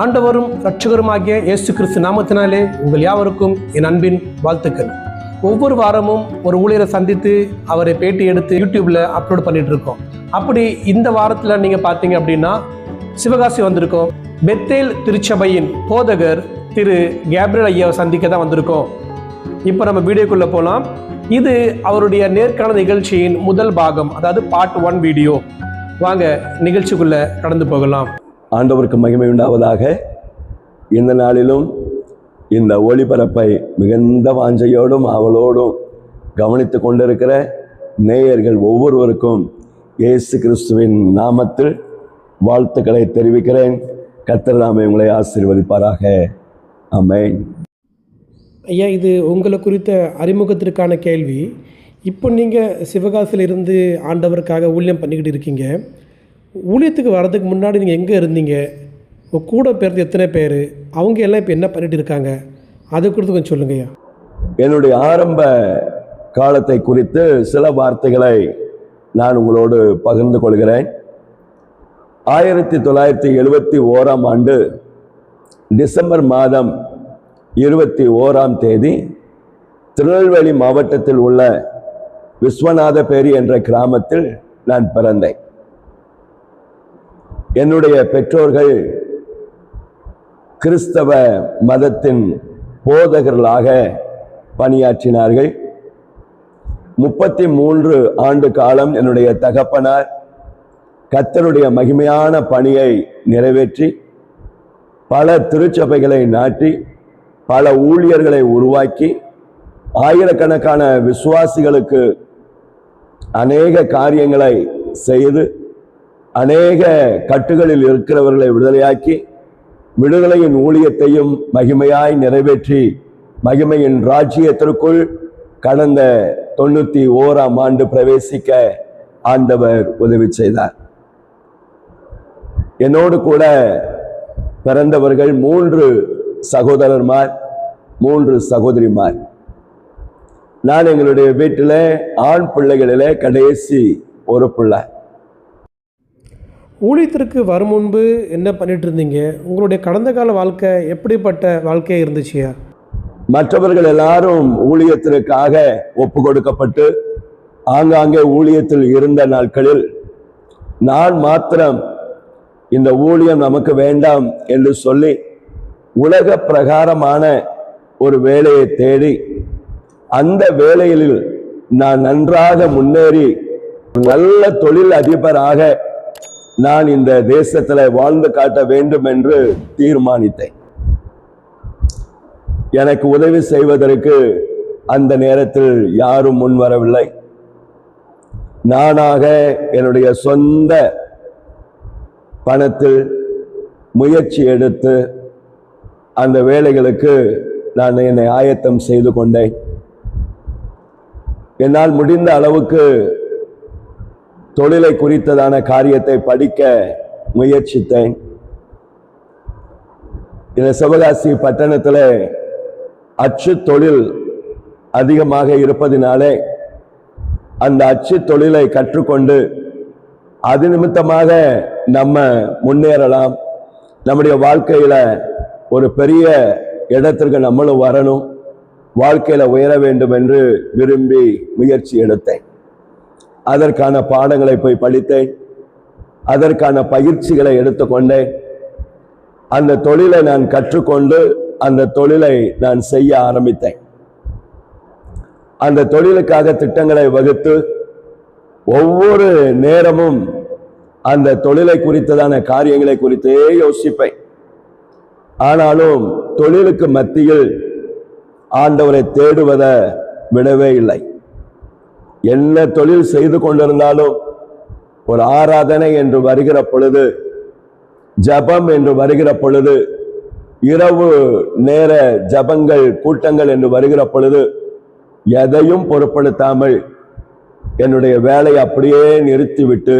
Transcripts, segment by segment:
ஆண்டவரும் இரட்சகருமாகிய இயேசு கிறிஸ்து நாமத்தினாலே உங்கள் யாவருக்கும் என் அன்பின் வாழ்த்துக்கள். ஒவ்வொரு வாரமும் ஒரு ஊழியரை சந்தித்து அவரை பேட்டி எடுத்து யூடியூப்ல அப்லோட் பண்ணிட்டு இருக்கோம். அப்படி இந்த வாரத்தில் நீங்கள் பார்த்தீங்க அப்படின்னா சிவகாசி வந்திருக்கோம். பெத்தேல் திருச்சபையின் போதகர் திரு கேப்ரியல் ஐயாவை சந்திக்க தான் வந்திருக்கோம். இப்போ நம்ம வீடியோக்குள்ளே போகலாம் இது அவருடைய நேர்காணல் நிகழ்ச்சியின் முதல் பாகம் அதாவது பார்ட் ஒன் வீடியோ வாங்க நிகழ்ச்சிக்குள்ளே கடந்து போகலாம். ஆண்டவருக்கு மகிமை உண்டாவதாக. இந்த நாளிலும் இந்த ஒளிபரப்பை மிகுந்த வாஞ்சையோடும் அவளோடும் கவனித்து கொண்டிருக்கிற நேயர்கள் ஒவ்வொருவருக்கும் இயேசு கிறிஸ்துவின் நாமத்தில் வாழ்த்துக்களை தெரிவிக்கிறேன். கத்திரதாமை உங்களை ஆசீர்வதிப்பாராக. ஆமென். ஐயா இது உங்களை குறித்த அறிமுகத்திற்கான கேள்வி. இப்போ நீங்கள் சிவகாசியில் இருந்து ஆண்டவருக்காக ஊழியம் பண்ணிக்கிட்டு இருக்கீங்க. ஊழியத்துக்கு வர்றதுக்கு முன்னாடி நீங்கள் எங்கே இருந்தீங்க? உங்கள் கூட பிறந்த எத்தனை பேர்? அவங்க எல்லாம் இப்போ என்ன பண்ணிட்டு இருக்காங்க? அதை குறித்து கொஞ்சம் சொல்லுங்கய்யா என்னுடைய ஆரம்ப காலத்தை குறித்து சில வார்த்தைகளை நான் உங்களோடு பகிர்ந்து கொள்கிறேன். ஆயிரத்தி தொள்ளாயிரத்தி எழுபத்தி ஓராம் ஆண்டு டிசம்பர் மாதம் இருபத்தி ஓராம் தேதி திருநெல்வேலி மாவட்டத்தில் உள்ள விஸ்வநாத பேரி என்ற கிராமத்தில் நான் பிறந்தேன். என்னுடைய பெற்றோர்கள் கிறிஸ்தவ மதத்தின் போதகர்களாக பணியாற்றினார்கள். முப்பத்தி மூன்று ஆண்டு காலம் என்னுடைய தகப்பனார் கத்தருடைய மகிமையான பணியை நிறைவேற்றி பல திருச்சபைகளை நாட்டி பல ஊழியர்களை உருவாக்கி ஆயிரக்கணக்கான விசுவாசிகளுக்கு அநேக காரியங்களை செய்து அநேக கட்டுகளில் இருக்கிறவர்களை விடுதலையாக்கி விடுதலையின் ஊழியத்தையும் மகிமையாய் நிறைவேற்றி மகிமையின் ராஜ்யத்திற்குள் கடந்த தொண்ணூற்றி ஓராம் ஆண்டு பிரவேசிக்க ஆண்டவர் உதவி செய்தார். என்னோடு கூட பிறந்தவர்கள் மூன்று சகோதரர்மார் மூன்று சகோதரிமார். நான் எங்களுடைய வீட்டில் ஆண் பிள்ளைகளில் கடைசி ஒரு பிள்ளை. ஊழியத்திற்கு வரும் முன்பு என்ன பண்ணிட்டு இருந்தீங்க உங்களுடைய கடந்த கால வாழ்க்கை எப்படிப்பட்ட வாழ்க்கையாக இருந்துச்சியா மற்றவர்கள் எல்லாரும் ஊழியத்திற்காக ஒப்பு கொடுக்கப்பட்டு ஆங்காங்கே ஊழியத்தில் இருந்த நாட்களில் நான் மாத்திரம் இந்த ஊழியம் நமக்கு வேண்டாம் என்று சொல்லி உலக பிரகாரமான ஒரு வேலையை தேடி அந்த வேலையில் நான் நன்றாக முன்னேறி நல்ல தொழில் அதிபராக நான் இந்த தேசத்தில் வாழ்ந்து காட்ட வேண்டும் என்று தீர்மானித்தேன். எனக்கு உதவி செய்வதற்கு அந்த நேரத்தில் யாரும் முன் வரவில்லை. நானாக என்னுடைய சொந்த பணத்தில் முயற்சி எடுத்து அந்த வேலைகளுக்கு நான் என்னை ஆயத்தம் செய்து கொண்டேன். என்னால் முடிந்த அளவுக்கு தொழிலை குறித்ததான காரியத்தை படிக்க முயற்சித்தேன். இந்த சிவகாசி பட்டணத்தில் அச்சு தொழில் அதிகமாக இருப்பதினாலே அந்த அச்சு தொழிலை கற்றுக்கொண்டு அது நிமித்தமாக நம்ம முன்னேறலாம். நம்முடைய வாழ்க்கையில் ஒரு பெரிய இடத்திற்கு நம்மளும் வரணும். வாழ்க்கையில் உயர வேண்டும் என்று விரும்பி முயற்சி எடுத்தேன். அதற்கான பாடங்களை போய் படித்தேன். அதற்கான பயிற்சிகளை எடுத்துக்கொண்டேன். அந்த தொழிலை நான் கற்றுக்கொண்டு அந்த தொழிலை நான் செய்ய ஆரம்பித்தேன். அந்த தொழிலுக்காக திட்டங்களை வகுத்து ஒவ்வொரு நேரமும் அந்த தொழிலை குறித்ததான காரியங்களை குறித்தே யோசிப்பேன். ஆனாலும் தொழிலுக்கு மத்தியில் ஆண்டவரை தேடுவதை விடவே இல்லை. என்ன தொழில் செய்து கொண்டிருந்தாலும் ஒரு ஆராதனை என்று வருகிற பொழுது ஜபம் என்று வருகிற பொழுது இரவு நேர ஜபங்கள் கூட்டங்கள் என்று வருகிற பொழுது எதையும் பொருட்படுத்தாமல் என்னுடைய வேலையை அப்படியே நிறுத்திவிட்டு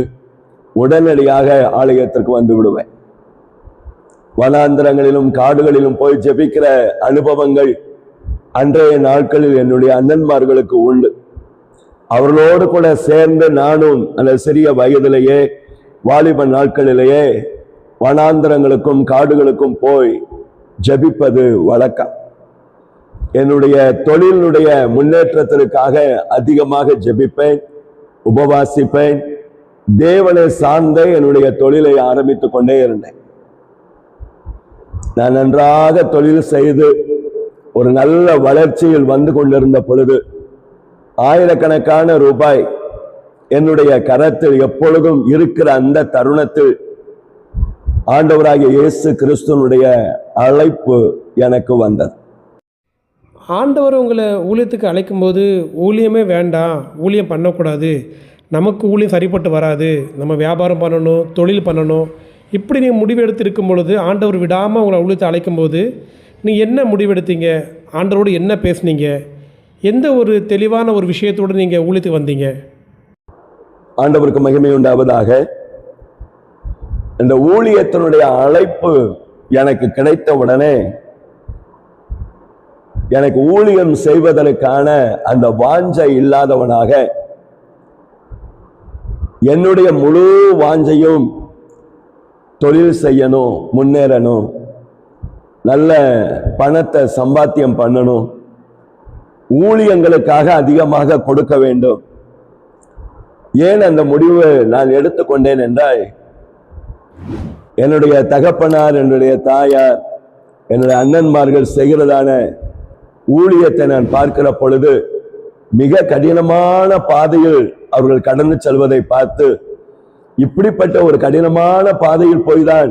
உடனடியாக ஆலயத்திற்கு வந்து விடுவேன். வனாந்திரங்களிலும் காடுகளிலும் போய் ஜெபிக்கிற அனுபவங்கள் அன்றைய நாட்களில் என்னுடைய அண்ணன்மார்களுக்கு உண்டு. அவர்களோடு கூட சேர்ந்து நானும் அந்த சிறிய வயதிலேயே வாலிப நாட்களிலேயே வனாந்திரங்களுக்கும் காடுகளுக்கும் போய் ஜெபிப்பது வழக்கம். என்னுடைய தொழிலுடைய முன்னேற்றத்திற்காக அதிகமாக ஜெபிப்பேன் உபவாசிப்பேன். தேவனை சார்ந்த என்னுடைய தொழிலை ஆரம்பித்துக் கொண்டே இருந்தேன். நான் நன்றாக தொழில் செய்து ஒரு நல்ல வளர்ச்சியில் வந்து கொண்டிருந்த பொழுது ஆயிரக்கணக்கான ரூபாய் என்னுடைய கரத்தில் எப்பொழுதும் இருக்கிற அந்த தருணத்தில் ஆண்டவராகிய இயேசு கிறிஸ்துவனுடைய அழைப்பு எனக்கு வந்தது. ஆண்டவர் உங்களை ஊழியத்துக்கு அழைக்கும் போது ஊழியமே வேண்டாம் ஊழியம் பண்ணக்கூடாது. நமக்கு ஊழியம் சரிப்பட்டு வராது. நம்ம வியாபாரம் பண்ணணும் தொழில் பண்ணணும். இப்படி நீங்கள் முடிவெடுத்து இருக்கும் பொழுது ஆண்டவர் விடாமல் உங்களை ஊழியத்தை அழைக்கும்போது நீங்கள் என்ன முடிவெடுத்தீங்க? ஆண்டவரோடு என்ன பேசுனீங்க? எந்த ஒரு தெளிவான ஒரு விஷயத்தோடு நீங்கள் ஊழித்து வந்தீங்க? ஆண்டவருக்கு மகிமை உண்டாவதாக. இந்த ஊழியத்தினுடைய அழைப்பு எனக்கு கிடைத்த உடனே எனக்கு ஊழியம் செய்வதற்கான அந்த வாஞ்சை இல்லாதவனாக என்னுடைய முழு வாஞ்சையும் தொழில் செய்யணும் முன்னேறணும் நல்ல பணத்தை சம்பாத்தியம் பண்ணணும் ஊழியங்களுக்காக அதிகமாக கொடுக்க வேண்டும். ஏன் அந்த முடிவு நான் எடுத்துக்கொண்டேன் என்றால் என்னுடைய தகப்பனார் என்னுடைய தாயார் என்னுடைய அண்ணன்மார்கள் செய்கிறதான ஊழியத்தை நான் பார்க்கிற பொழுது மிக கடினமான பாதையில் அவர்கள் கடந்து செல்வதை பார்த்து இப்படிப்பட்ட ஒரு கடினமான பாதையில் போய்தான்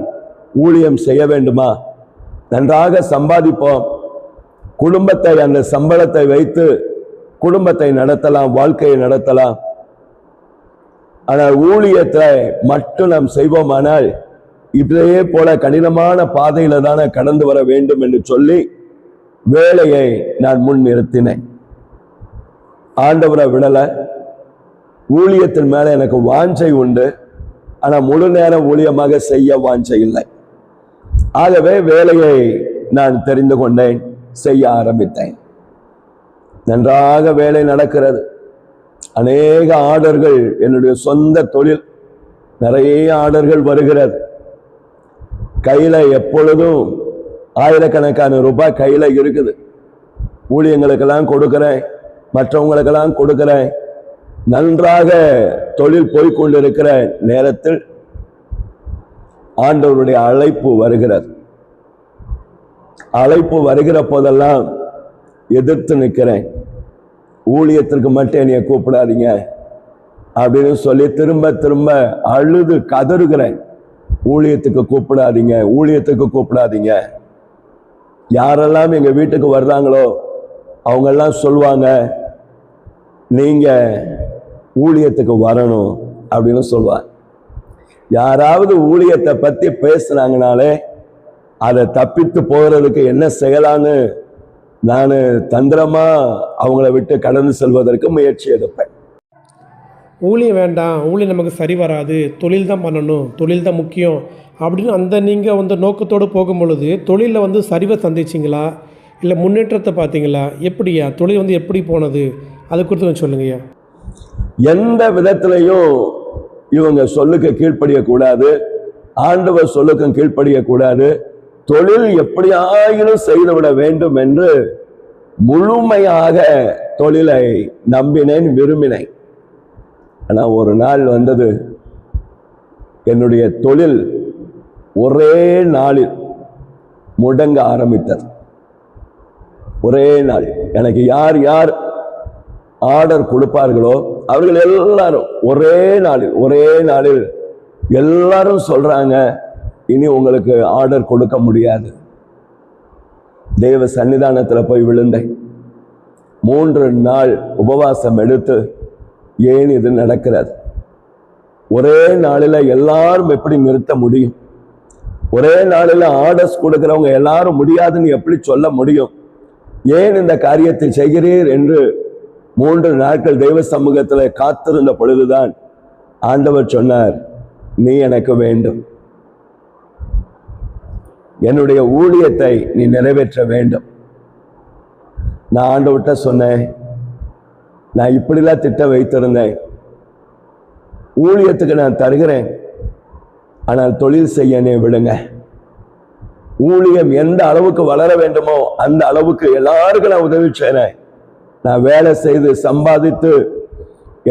ஊழியம் செய்ய வேண்டுமா? நன்றாக சம்பாதிப்போம். குடும்பத்தை அந்த சம்பளத்தை வைத்து குடும்பத்தை நடத்தலாம் வாழ்க்கையை நடத்தலாம். ஆனால் ஊழியத்தை மட்டும் நாம் செய்வோமானால் இதே போல கடினமான பாதையில தானே கடந்து வர வேண்டும் என்று சொல்லி வேலையை நான் முன் நிறுத்தினேன். ஆண்டவரை விடல. ஊழியத்தின் மேல எனக்கு வாஞ்சை உண்டு. ஆனால் முழு நேர ஊழியமாக செய்ய வாஞ்சை இல்லை. ஆகவே வேலையை நான் தெரிந்து கொண்டேன். செய்ய ஆரம்பித்தேன். நன்றாக வேலை நடக்கிறது. அநேக ஆர்டர்கள் என்னுடைய சொந்த தொழில் நிறைய ஆர்டர்கள் வருகிறது. கையில் எப்பொழுதும் ஆயிரக்கணக்கான ரூபாய் கையில் இருக்குது. ஊழியங்களுக்கெல்லாம் கொடுக்குறேன் மற்றவங்களுக்கெல்லாம் கொடுக்குறேன். நன்றாக தொழில் போய்கொண்டிருக்கிற நேரத்தில் ஆண்டவருடைய அழைப்பு வருகிறது. அழைப்பு வருகிற போதெல்லாம் எதிர்த்து நிற்கிறேன் ஊழியத்திற்கு மட்டும் என்னைய கூப்பிடாதீங்க. அப்படின்னு சொல்லி திரும்ப திரும்ப அழுது கதறுகிறேன். ஊழியத்துக்கு கூப்பிடாதீங்க ஊழியத்துக்கு கூப்பிடாதீங்க. யாரெல்லாம் எங்கள் வீட்டுக்கு வர்றாங்களோ அவங்கெல்லாம் சொல்லுவாங்க நீங்கள் ஊழியத்துக்கு வரணும் அப்படின்னு சொல்லுவாங்க. யாராவது ஊழியத்தை பற்றி பேசுனாங்கனாலே அதை தப்பித்து போகிறதுக்கு என்ன செய்யலான்னு நான் தந்திரமா அவங்கள விட்டு கடந்து செல்வதற்கு முயற்சி எடுப்பேன். ஊழியம் வேண்டாம் ஊழியம் நமக்கு சரி வராது தொழில் தான் பண்ணணும் தொழில் தான் முக்கியம் அப்படின்னு அந்த நீங்கள் வந்து நோக்கத்தோடு போகும் பொழுது தொழிலில் வந்து சரிவை சந்திச்சிங்களா? இல்லை முன்னேற்றத்தை பார்த்தீங்களா? எப்படியா? தொழில் வந்து எப்படி போனது? அது குறித்து சொல்லுங்கய்யா. எந்த விதத்திலையும் இவங்க சொல்லுக்கு கீழ்ப்படியக்கூடாது ஆண்டவர் சொல்லுக்கும் கீழ்ப்படியக்கூடாது தொழில் எப்படியாயினும் செய்துவிட வேண்டும் என்று முழுமையாக தொழிலை நம்பினேன் விரும்பினேன். ஆனால் ஒரு நாள் வந்தது. என்னுடைய தொழில் ஒரே நாளில் முடங்க ஆரம்பித்தது. ஒரே நாள். எனக்கு யார் யார் ஆர்டர் கொடுப்பார்களோ அவர்கள் எல்லாரும் ஒரே நாளில் ஒரே நாளில் எல்லாரும் சொல்றாங்க இனி உங்களுக்கு ஆர்டர் கொடுக்க முடியாது. தேவ சன்னிதானத்தில் போய் விழுந்தேன். மூன்று நாள் உபவாசம் எடுத்து ஏன் இது நடக்கிறது? ஒரே நாளில் எல்லாரும் எப்படி நிறுத்த முடியும்? ஒரே நாளில் ஆர்டர்ஸ் கொடுக்குறவங்க எல்லாரும் முடியாதுன்னு எப்படி சொல்ல முடியும்? ஏன் இந்த காரியத்தை செய்கிறீர் என்று மூன்று நாட்கள் தெய்வ சமூகத்தில் காத்திருந்த பொழுதுதான் ஆண்டவர் சொன்னார் நீ எனக்கு வேண்டும். என்னுடைய ஊழியத்தை நீ நிறைவேற்ற வேண்டும். நான் ஆண்டவர்கிட்ட சொன்னேன் நான் இப்படிலாம் திட்டம் வைத்திருந்தேன். ஊழியத்துக்கு நான் தருகிறேன் ஆனால் தொழில் செய்ய என்னை விடுங்க. ஊழியம் எந்த அளவுக்கு வளர வேண்டுமோ அந்த அளவுக்கு எல்லாருக்கும் நான் உதவி செய்கிறேன். நான் வேலை செய்து சம்பாதித்து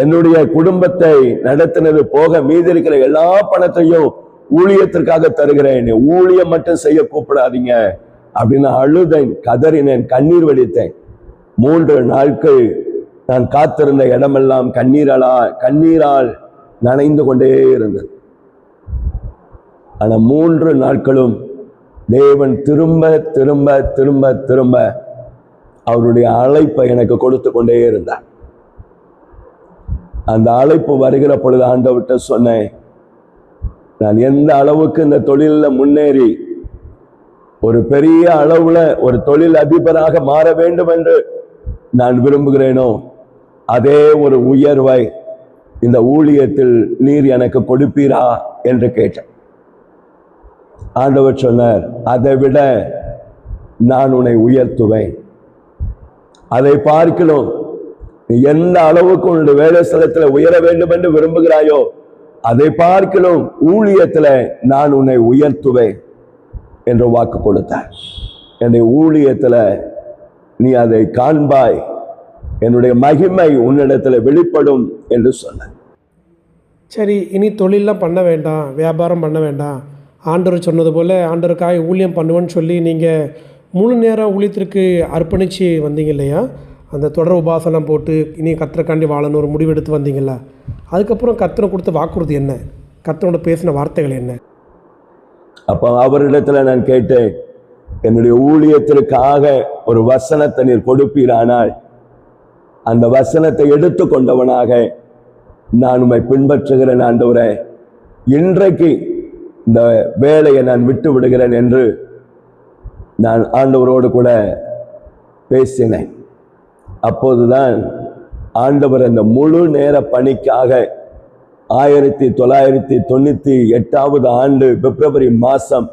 என்னுடைய குடும்பத்தை நடத்தினது போக மீதி இருக்கிற எல்லா பணத்தையும் ஊழியத்திற்காக தருகிறேன். ஊழியம் மட்டும் செய்ய கூப்பிடாதீங்க. அப்படின்னு அழுதேன் கதறினேன் கண்ணீர் வடித்தேன். மூன்று நாட்கள் நான் காத்திருந்த இடமெல்லாம் கண்ணீரலா கண்ணீரால் நனைந்து கொண்டே இருந்தது. ஆனால் மூன்று நாட்களும் தேவன் திரும்ப திரும்ப திரும்ப திரும்ப அவருடைய அழைப்பை எனக்கு கொடுத்து கொண்டே இருந்தார். அந்த அழைப்பு வருகிற பொழுது ஆண்டவர்கிட்ட சொன்னேன் நான் எந்த அளவுக்கு இந்த தொழிலில் முன்னேறி ஒரு பெரிய அளவில் ஒரு தொழில் அதிபராக மாற வேண்டும் என்று நான் விரும்புகிறேனோ அதே ஒரு உயர்வை இந்த ஊழியத்தில் நீர் எனக்கு கொடுப்பீரா என்று கேட்டேன். ஆண்டவர் சொன்னார் அதை விட நான் உன்னை உயர்த்துவேன். அதை பார்க்கணும். நீ எந்த அளவுக்கு உன்னுடைய வேலை ஸ்தலத்தில் உயர வேண்டும் என்று விரும்புகிறாயோ அதை பார்க்கலும் ஊழியத்துல நான் உன்னை உயர்த்துவேன் என்று வாக்கு கொடுத்தார். என்னுடைய ஊழியத்துல நீ அதை காண்பாய். என்னுடைய மகிமை உன்னிடத்துல வெளிப்படும் என்று சொன்னேன் சரி இனி தொழிலெலாம் பண்ண வேண்டாம் வியாபாரம் பண்ண வேண்டாம். ஆண்டவர் சொன்னது போல் ஆண்டவருக்காக ஊழியம் பண்ணுவேன்னு சொல்லி நீங்கள் முழு நேரம் ஊழியத்திற்கு அர்ப்பணித்து வந்தீங்க இல்லையா? அந்த தொடர் உபாசனம் போட்டு இனி கத்திரக்காண்டி வாழணும் ஒரு முடிவெடுத்து வந்தீங்களா அதுக்கப்புறம் கத்திர கொடுத்த வாக்குறுதி என்ன? கத்தனோட பேசின வார்த்தைகள் என்ன? அப்போ அவரிடத்துல நான் கேட்டேன் என்னுடைய ஊழியத்திற்காக ஒரு வசனத்தை நீர் கொடுப்பீரானால் அந்த வசனத்தை எடுத்துக்கொண்டவனாக நான் உம்மை பின்பற்றுகிறேன் ஆண்டவரே. இன்றைக்கு இந்த வேலையை நான் விட்டு விடுகிறேன் என்று நான் ஆண்டவரோடு கூட பேசினேன். அப்போதுதான் ஆண்டவர் அந்த முழு நேர பணிக்காக ஆயிரத்தி தொள்ளாயிரத்தி தொண்ணூற்றி எட்டாவது ஆண்டு பிப்ரவரி மாதம்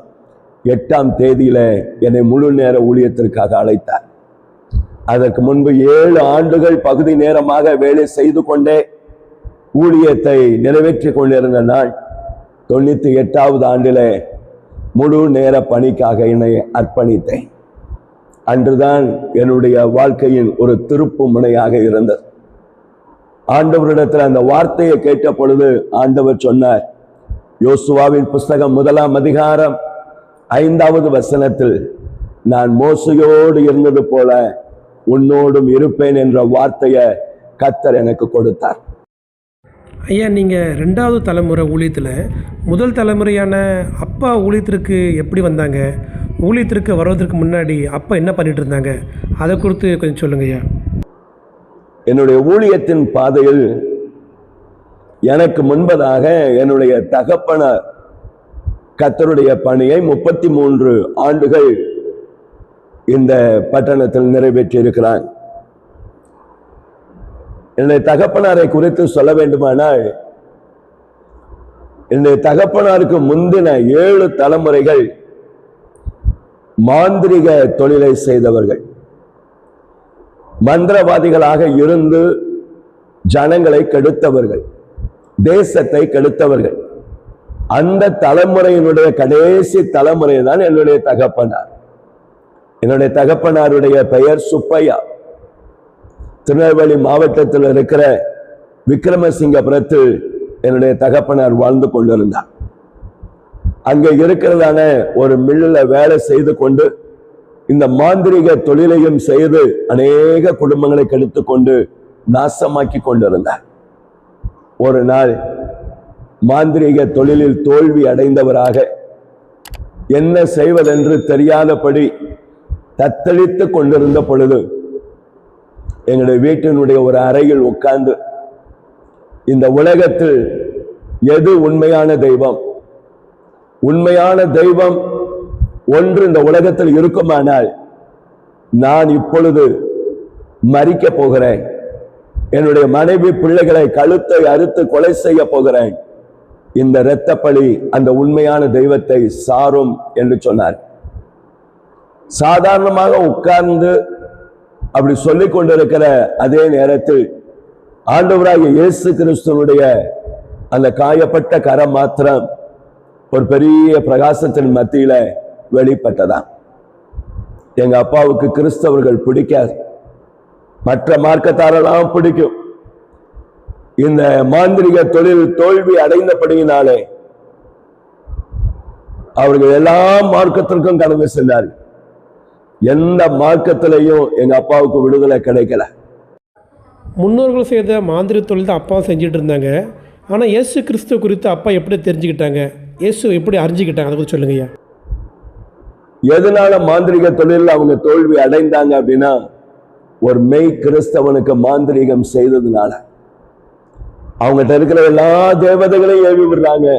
எட்டாம் தேதியில் என்னை முழு நேர ஊழியத்திற்காக அழைத்தார். அதற்கு முன்பு ஏழு ஆண்டுகள் பகுதி நேரமாக வேலை செய்து கொண்டே ஊழியத்தை நிறைவேற்றி கொண்டிருந்த நான் தொண்ணூற்றி எட்டாவது ஆண்டில் முழு நேர பணிக்காக என்னை அர்ப்பணித்தேன். அன்றுதான் என்னுடைய வாழ்க்கையின் ஒரு திருப்பு முனையாக இருந்தது. ஆண்டவரிடத்தில் அந்த வார்த்தையை கேட்ட பொழுது ஆண்டவர் சொன்னார் யோசுவாவின் புஸ்தகம் முதலாம் அதிகாரம் ஐந்தாவது வசனத்தில் நான் மோசையோடு இருந்தது போல உன்னோடும் இருப்பேன் என்ற வார்த்தையை கத்தர் எனக்கு கொடுத்தார். ஐயா நீங்கள் ரெண்டாவது தலைமுறை ஊழியத்தில் முதல் தலைமுறையான அப்பா ஊழியத்திற்கு எப்படி வந்தாங்க? ஊழியத்திற்கு வர்றதுக்கு முன்னாடி அப்பா என்ன பண்ணிட்டு இருந்தாங்க? அதை குறித்து கொஞ்சம் சொல்லுங்க ஐயா என்னுடைய ஊழியத்தின் பாதையில் எனக்கு முன்பதாக என்னுடைய தகப்பன கத்தருடைய பணியை முப்பத்தி மூன்று ஆண்டுகள் இந்த பட்டணத்தில் நிறைவேற்றியிருக்கிறார். என்னுடைய தகப்பனாரை குறித்து சொல்ல வேண்டுமானால் என்னுடைய தகப்பனாருக்கு முந்தின ஏழு தலைமுறைகள் மாந்திரிக தொழிலை செய்தவர்கள். மந்திரவாதிகளாக இருந்து ஜனங்களை கெடுத்தவர்கள் தேசத்தை கெடுத்தவர்கள். அந்த தலைமுறையினுடைய கடைசி தலைமுறை தான் என்னுடைய தகப்பனார். என்னுடைய தகப்பனாருடைய பெயர் சுப்பையா. திருநெல்வேலி மாவட்டத்தில் இருக்கிற விக்ரமசிங்கபுரத்தில் என்னுடைய தகப்பனார் வாழ்ந்து கொண்டிருந்தார். அங்கே இருக்கிறதான ஒரு மில்லில் வேலை செய்து கொண்டு இந்த மாந்திரிக தொழிலையும் செய்து அநேக குடும்பங்களை கெடுத்து கொண்டு நாசமாக்கி கொண்டிருந்தார். ஒரு நாள் மாந்திரிக தொழிலில் தோல்வி அடைந்தவராக என்ன செய்வதென்று தெரியாதபடி தத்தளித்து கொண்டிருந்த பொழுது எங்களுடைய வீட்டினுடைய ஒரு அறையில் உட்கார்ந்து இந்த உலகத்தில் எது உண்மையான தெய்வம்? உண்மையான தெய்வம் ஒன்று இந்த உலகத்தில் இருக்குமானால் நான் இப்பொழுது மறிக்க போகிறேன். என்னுடைய மனைவி பிள்ளைகளை கழுத்தை அறுத்து கொலை செய்ய போகிறேன். இந்த இரத்தப்பழி அந்த உண்மையான தெய்வத்தை சாரும் என்று சொன்னார். சாதாரணமாக உட்கார்ந்து அப்படி சொல்லிக் கொண்டிருக்கிற அதே நேரத்தில் ஆண்டவராக இயேசு கிறிஸ்துவனுடைய அந்த காயப்பட்ட கரம் மாத்திரம் ஒரு பெரிய பிரகாசத்தின் மத்தியில வெளிப்பட்டதா? எங்க அப்பாவுக்கு கிறிஸ்தவர்கள் பிடிக்காது. மற்ற மார்க்கத்தாரெல்லாம் பிடிக்கும். இந்த மாந்திரிக தொழில் தோல்வி அடைந்தபடியினாலே அவர்கள் எல்லா மார்க்கத்திற்கும் கடந்து சென்றார்கள். எந்த மார்க்கத்திலையும் எங்க அப்பாவுக்கு விடுதலை கிடைக்கல. முன்னோர்கள் செய்த மாந்திரி தொழில் தான் அப்பா செஞ்சுட்டு இருந்தாங்க. ஆனால் இயேசு கிறிஸ்து குறித்து அப்பா எப்படி தெரிஞ்சுக்கிட்டாங்க? இயேசு எப்படி அறிஞ்சுக்கிட்டாங்க? அதை குறித்து சொல்லுங்கய்யா. எதனால மாந்திரிக தொழில் அவங்க தோல்வி அடைந்தாங்க அப்படின்னா ஒரு மெய் கிறிஸ்தவனுக்கு மாந்திரீகம் செய்ததுனால. அவங்ககிட்ட இருக்கிற எல்லா தேவதைகளையும் ஏவி விடுறாங்க.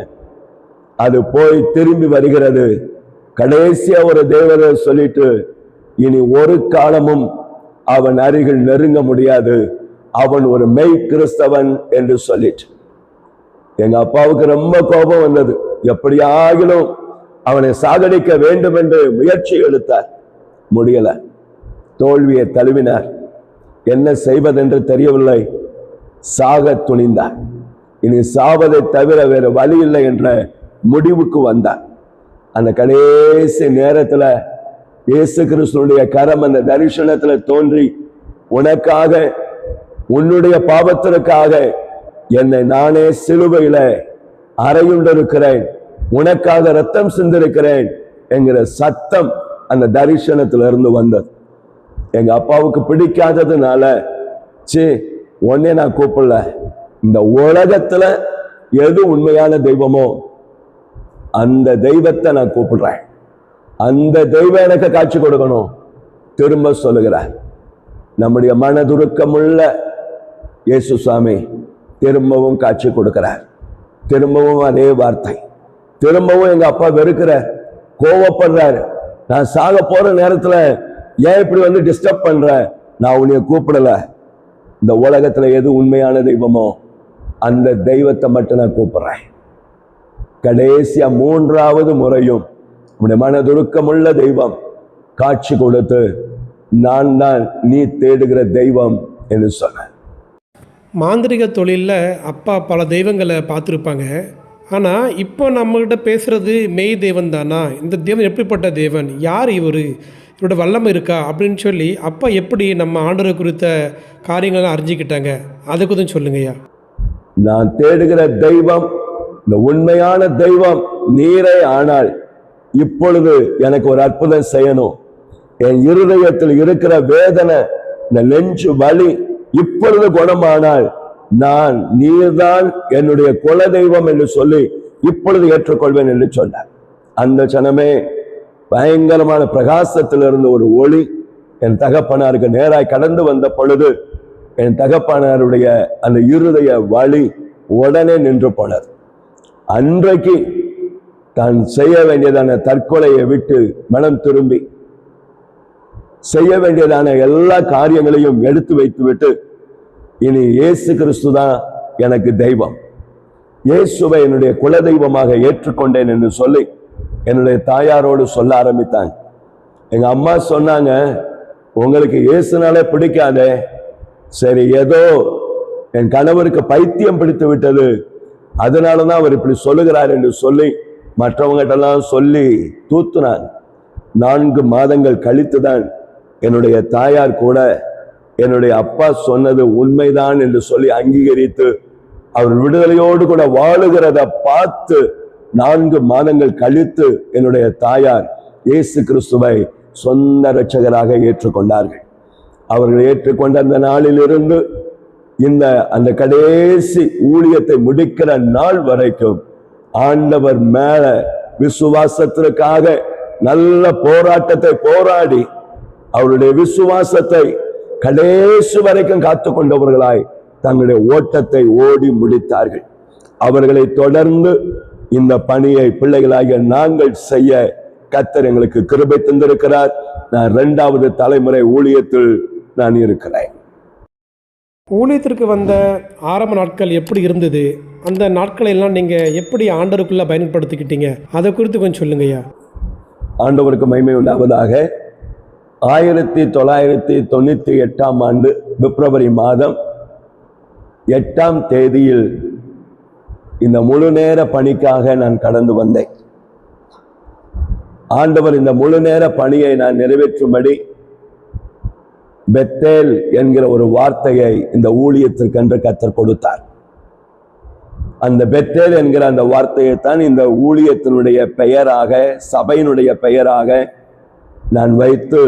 அது போய் திரும்பி வருகிறது. கடைசியா ஒரு தேவதை சொல்லிட்டு இனி ஒரு காலமும் அவன் அருகில் நெருங்க முடியாது. அவன் ஒரு மெய் கிறிஸ்தவன் என்று சொல்லிட்டு. எங்க அப்பாவுக்கு ரொம்ப கோபம் வந்தது. எப்படியாகிலும் அவனை சாகடிக்க வேண்டும் என்று முயற்சி எடுத்தார் முடியல. தோல்வியை தழுவினார். என்ன செய்வதென்று தெரியவில்லை. சாக துணிந்தார். இனி சாவதை தவிர வேறு வழி இல்லை என்ற முடிவுக்கு வந்தார். அந்த கடைசி நேரத்தில் இயேசு கிருஷ்ணனுடைய கரம் அந்த தரிசனத்தில் தோன்றி உனக்காக உன்னுடைய பாவத்திற்காக என்னை நானே சிலுவையில் அறையுண்டிருக்கிறேன். உனக்காக ரத்தம் சிந்திருக்கிறேன் என்கிற சத்தம் அந்த தரிசனத்துல இருந்து வந்தது. எங்க அப்பாவுக்கு பிடிக்காததுனால சே உடனே நான் கூப்பிடல. இந்த உலகத்துல எது உண்மையான தெய்வமோ அந்த தெய்வத்தை நான் கூப்பிடுறேன். அந்த தெய்வம் எனக்கு காட்சி கொடுக்கணும். திரும்ப சொல்லுகிறார் நம்முடைய மனதுருக்கமுள்ள இயேசு சுவாமி திரும்பவும் காட்சி கொடுக்கிறார். திரும்பவும் அதே வார்த்தை. திரும்பவும் எங்கள் அப்பா வெறுக்கிற கோவப்படுறாரு. நான் சாக போகிற நேரத்தில் ஏன் இப்படி வந்து டிஸ்டர்ப் பண்ணுற நான் உன்னைய கூப்பிடல. இந்த உலகத்தில் எது உண்மையான தெய்வமோ அந்த தெய்வத்தை மட்டும் நான் கூப்பிட்றேன். கடைசியாக மூன்றாவது முறையும் உன்னுடைய மனதுருக்கமுள்ள தெய்வம் காட்சி கொடுத்து நான் தான் நீ தேடுகிற தெய்வம் என்று சொன்னேன் மாந்திரிக தொழிலில் அப்பா பல தெய்வங்களை பார்த்துருப்பாங்க. ஆனால் இப்போ நம்மக்கிட்ட பேசுகிறது மெய் தேவன் தானா? இந்த தேவன் எப்படிப்பட்ட தேவன்? யார் இவர்? இவரோட வல்லமை இருக்கா? அப்படின்னு சொல்லி அப்பா எப்படி நம்ம ஆண்டரை குறித்த காரியங்கள்லாம் அறிஞ்சிக்கிட்டாங்க? அதை கொஞ்சம் சொல்லுங்கய்யா. நான் தேடுகிற தெய்வம் இந்த உண்மையான தெய்வம் நீரே ஆனால் இப்பொழுது எனக்கு ஒரு அற்புதம் செய்யணும். என் இருதயத்தில் இருக்கிற வேதனை இந்த நெஞ்சு வலி இப்பொழுது குணமானால் நான் நீர்தான் என்னுடைய குல தெய்வம் என்று சொல்லி இப்பொழுது ஏற்றுக்கொள்வேன் என்று சொன்னார். அந்த சனமே பயங்கரமான பிரகாசத்திலிருந்து ஒரு ஒளி என் தகப்பனாருக்கு நேராய் கடந்து வந்த பொழுது என் தகப்பனாருடைய அந்த இருதய வழி உடனே நின்று போனது. அன்றைக்கு தான் செய்ய வேண்டியதான தற்கொலையை விட்டு மனம் திரும்பி செய்ய வேண்டியதான எல்லா காரியங்களையும் எடுத்து வைத்துவிட்டு இனி இயேசு கிறிஸ்து தான் எனக்கு தெய்வம். இயேசுவை என்னுடைய குலதெய்வமாக ஏற்றுக்கொண்டேன் என்று சொல்லி என்னுடைய தாயாரோடு சொல்ல ஆரம்பித்தாங்க. எங்க அம்மா சொன்னாங்க உங்களுக்கு இயேசுனாலே பிடிக்காதே. சரி ஏதோ என் கணவருக்கு பைத்தியம் பிடித்து விட்டது. அதனால தான் அவர் இப்படி சொல்லுகிறார் என்று சொல்லி மற்றவங்ககிட்டலாம் சொல்லி தூத்துனாங்க. நான்கு மாதங்கள் கழித்து தான் என்னுடைய தாயார் கூட என்னுடைய அப்பா சொன்னது உண்மைதான் என்று சொல்லி அங்கீகரித்து அவர் விடுதலையோடு கூட வாழுகிறத பார்த்து நான்கு மாதங்கள் கழித்து என்னுடைய தாயார் இயேசு கிறிஸ்துவை சொந்த ரட்சகராக ஏற்றுக்கொண்டார்கள். அவர்கள் ஏற்றுக்கொண்ட அந்த நாளிலிருந்து இந்த அந்த கடைசி ஊழியத்தை முடிக்கிற நாள் வரைக்கும் ஆண்டவர் மேல விசுவாசத்திற்காக நல்ல போராட்டத்தை போராடி அவருடைய விசுவாசத்தை கடைசி வரைக்கும் காத்து கொண்டவர்களாய் தங்களுடைய ஓட்டத்தை ஓடி முடித்தார்கள். அவர்களை தொடர்ந்து இந்த பணியை பிள்ளைகளாகிய நாங்கள் செய்ய கத்தர் எங்களுக்கு கிருபை தந்திருக்கிறார். நான் இரண்டாவது தலைமுறை ஊழியத்தில் நான் இருக்கிறேன். ஊழியத்திற்கு வந்த ஆரம்ப நாட்கள் எப்படி இருந்தது? அந்த நாட்களை எல்லாம் நீங்கள் எப்படி ஆண்டருக்குள்ளே பயன்படுத்திக்கிட்டீங்க? அதை குறித்து கொஞ்சம் சொல்லுங்கய்யா. ஆண்டவருக்கு மகிமை உண்டாவதாக. ஆயிரத்தி தொள்ளாயிரத்தி தொண்ணூற்றி எட்டாம் ஆண்டு பிப்ரவரி மாதம் எட்டாம் தேதியில் இந்த முழு நேர பணிக்காக நான் கடந்து வந்தேன். ஆண்டவர் இந்த முழு நேர பணியை நான் நிறைவேற்றும்படி பெத்தேல் என்கிற ஒரு வார்த்தையை இந்த ஊழியத்திற்கென்று கத்தர் கொடுத்தார். அந்த பெத்தேல் என்கிற அந்த வார்த்தையை தான் இந்த ஊழியத்தினுடைய பெயராக சபையினுடைய பெயராக நான் வைத்து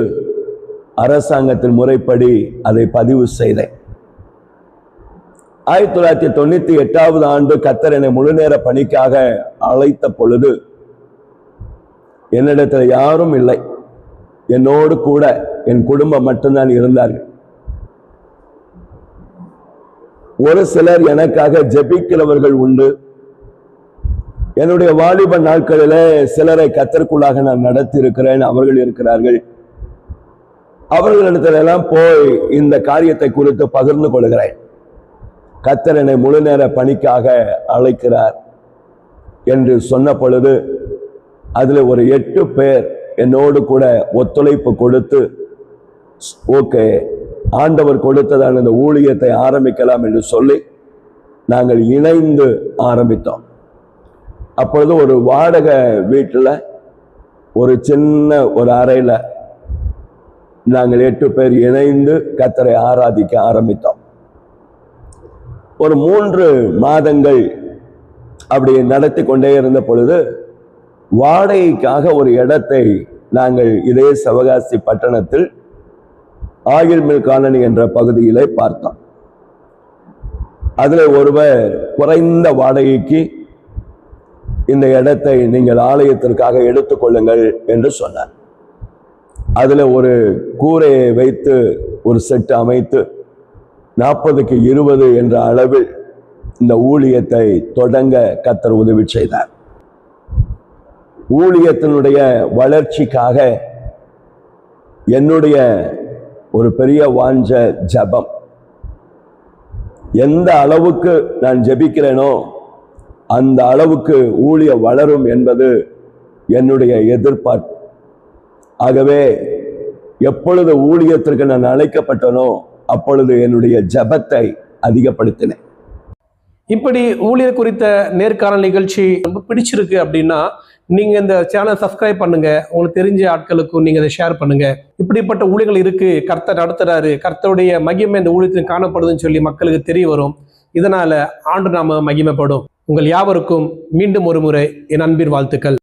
அரசாங்கத்தின் முறைப்படி அதை பதிவு செய்தேன். ஆயிரத்தி தொள்ளாயிரத்தி தொண்ணூத்தி எட்டாவது ஆண்டு கத்தர் என்னை முழு நேர பணிக்காக அழைத்த பொழுது என்னிடத்தில் யாரும் இல்லை. என்னோடு கூட என் குடும்பம் மட்டும்தான் இருந்தார்கள். ஒரு சிலர் எனக்காக ஜபிக்கிறவர்கள் உண்டு. என்னுடைய வாலிப நாட்களில சிலரை கத்தருக்குள்ளாக நான் நடத்தி இருக்கிறேன் அவர்கள் இருக்கிறார்கள். அவர்களிடத்துல எல்லாம் போய் இந்த காரியத்தை குறித்து பகிர்ந்து கொள்கிறேன். கத்தர் என்னை முழு நேர பணிக்காக அழைக்கிறார் என்று சொன்ன பொழுது அதில் ஒரு எட்டு பேர் என்னோடு கூட ஒத்துழைப்பு கொடுத்து ஓகே ஆண்டவர் கொடுத்ததான இந்த ஊழியத்தை ஆரம்பிக்கலாம் என்று சொல்லி நாங்கள் இணைந்து ஆரம்பித்தோம். அப்பொழுது ஒரு வாடகை வீட்டில் ஒரு சின்ன ஒரு அறையில் நாங்கள் எட்டு பேர் இணைந்து கத்தரை ஆராதிக்க ஆரம்பித்தோம். ஒரு மூன்று மாதங்கள் அப்படி நடத்தி கொண்டே இருந்த பொழுது வாடகைக்காக ஒரு இடத்தை நாங்கள் இதே சிவகாசி பட்டணத்தில் ஆயில் மில் காலனி என்ற பகுதியிலே பார்த்தோம். அதில் ஒருவர் குறைந்த வாடகைக்கு இந்த இடத்தை நீங்கள் ஆலயத்திற்காக எடுத்துக்கொள்ளுங்கள் என்று சொன்னார். அதில் ஒரு கூரையை வைத்து ஒரு செட்டு அமைத்து நாற்பதுக்கு இருபது என்ற அளவில் இந்த ஊழியத்தை தொடங்க கத்தர் உதவி செய்தார். ஊழியத்தினுடைய வளர்ச்சிக்காக என்னுடைய ஒரு பெரிய வாஞ்ச ஜபம். எந்த அளவுக்கு நான் ஜெபிக்கிறேனோ அந்த அளவுக்கு ஊழிய வளரும் என்பது என்னுடைய எதிர்பார்ப்பு. ஆகவே எப்பொழுது ஊழியத்திற்கு நான் அழைக்கப்பட்டனோ அப்பொழுது என்னுடைய ஜபத்தை அதிகப்படுத்தினேன். இப்படி ஊழியர் குறித்த நேர்காணல் நிகழ்ச்சி ரொம்ப பிடிச்சிருக்கு அப்படின்னா நீங்க இந்த சேனல் சப்ஸ்கிரைப் பண்ணுங்க. உங்களுக்கு தெரிஞ்ச ஆட்களுக்கும் நீங்க அதை ஷேர் பண்ணுங்க. இப்படிப்பட்ட ஊழியர்கள் இருக்கு. கர்த்தர் நடத்துறாரு. கர்த்தருடைய மகிமை இந்த ஊழியத்தில் காணப்படுதுன்னு சொல்லி மக்களுக்கு தெரிய வரும். இதனால ஆண்டு நாம மகிமைப்படும். உங்கள் யாவருக்கும் மீண்டும் ஒரு முறை என் அன்பின் வாழ்த்துக்கள்.